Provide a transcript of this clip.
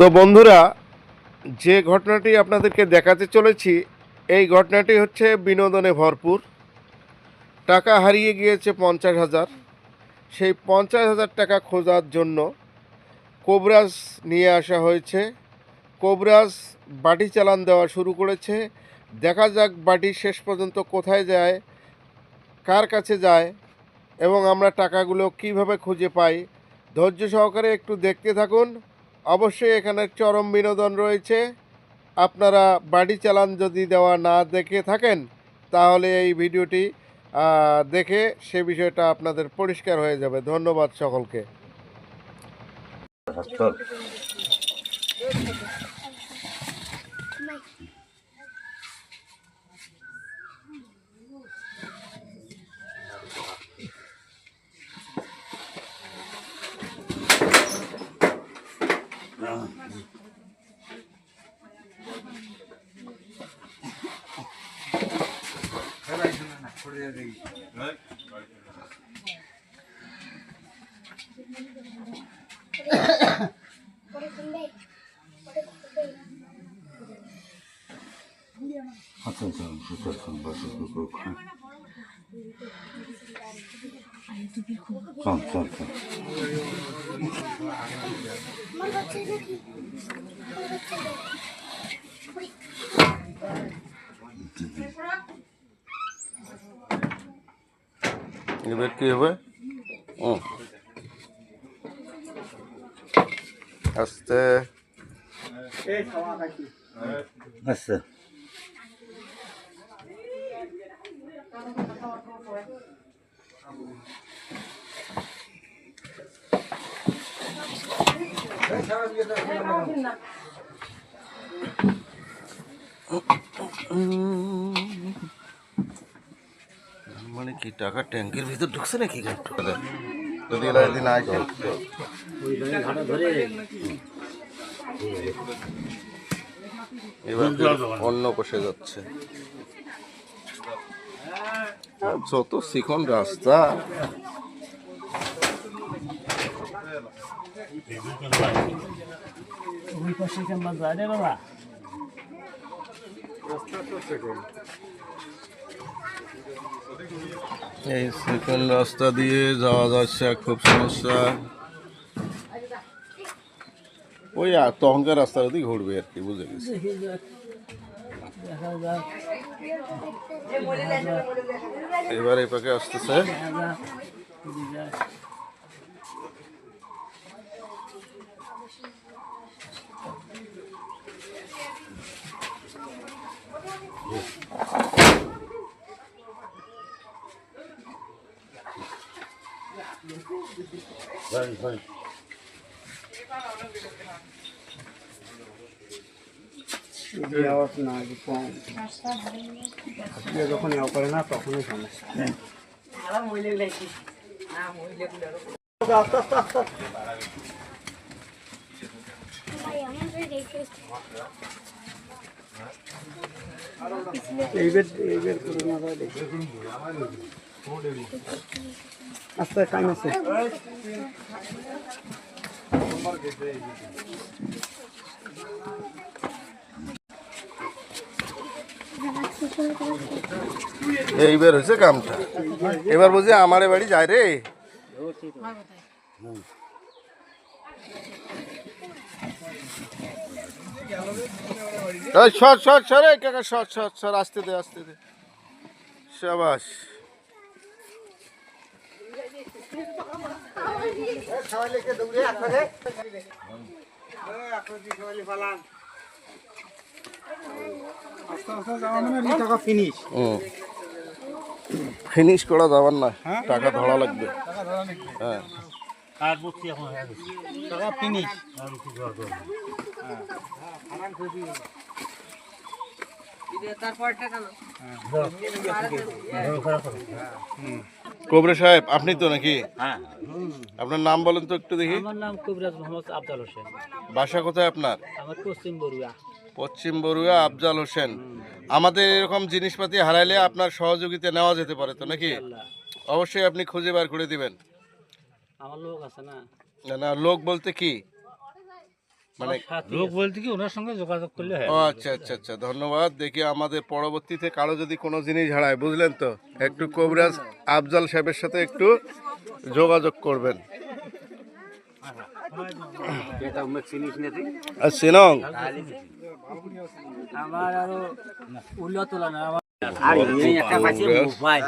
তো বন্ধুরা, যে ঘটনাটি আপনাদেরকে দেখাতে চলেছি, এই ঘটনাটি হচ্ছে বিনোদনে ভরপুর। টাকা হারিয়ে গিয়েছে পঞ্চাশ হাজার। সেই পঞ্চাশ হাজার টাকা খোঁজার জন্য কোবরাজ নিয়ে আসা হয়েছে। কোবরাজ বাটি চালান দেওয়া শুরু করেছে। দেখা যাক বাটি শেষ পর্যন্ত কোথায় যায়, কার কাছে যায়, এবং আমরা টাকাগুলো কীভাবে খুঁজে পাই। ধৈর্য সহকারে একটু দেখতে থাকুন। অবশ্যই এখানে চরম বিনোদন রয়েছে। আপনারা বাড়ি চালান যদি দেওয়া না দেখে থাকেন, তাহলে এই ভিডিওটি দেখে সে বিষয়টা আপনাদের পরিষ্কার হয়ে যাবে। ধন্যবাদ সকলকে। চল আচ্ছা আচ্ছা আচ্ছা আচ্ছা বাস চল চল চল এবার কি হবে হুম। আস্তে আচ্ছা মানে কি টাকা ট্যাঙ্কের ভিতর ঢুকছে নাকি যদি এরা এদিন আসে এবার অন্য কষে যাচ্ছে। যত শিখন রাস্তা। ওই পাশে কেমন যায় রে বাবা। এই শিখন রাস্তা দিয়ে যাওয়া যাচ্ছে খুব সমস্যা। ওই আর তখনকার রাস্তা যদি ঘুরবে আর কি, বুঝে গেছি। দেখি যাক দেখা যাক এবার এই পাকে আসতেছে। দেখা যাক যদি যায় ভাই ভাই যদি আওয়াজ না যে কম দিয়ে যখন ইয়া করে না তখনই সমস্যা আস্তে আস্তে আস্তে। এইবার এইবার করে না দেখি আস্তে টাইম আছে। এইবার হয়েছে কামটা। এবার বুঝি আমার বাড়ি যায় রে? সর সর সর কাকা, সর সর সর, আসতে দে আসতে দে। সাবাস। ফিনিশ করা যাবার না। টাকা ধরা লাগবে। হ্যাঁ। এখন হয়ে টাকা ফিনিশ আর কিছু কোবরে সাহেব আপনি তো নাকি? হ্যাঁ আপনার নাম বলেন তো একটু দেখি। আমার নাম কবিরাজ মোহাম্মদ আফজাল হোসেন। বাসা কোথায় আপনার? আমার পশ্চিম বড়ুয়া পশ্চিম বরুয়া আফজাল হোসেন। আমাদের এরকম জিনিসপাতি হারাইলে আপনার সহযোগিতা নেওয়া যেতে পারে তো নাকি? অবশ্যই আপনি খুঁজে বার করে দিবেন। আমার লোক আছে না না লোক বলতে কি? মানে লোক বলতে কি ওনার সঙ্গে যোগাযোগ করলে হয়। আচ্ছা আচ্ছা আচ্ছা ধন্যবাদ। দেখি আমাদের পরবর্তীতে কারও যদি কোনো জিনিস হারায় বুঝলেন তো? একটু কবিরাজ আফজাল সাহেবের সাথে একটু যোগাযোগ করবেন। আর সিনং? আমার আরও উল্লা তোলা না আমার ভরপুর কবিরাজ।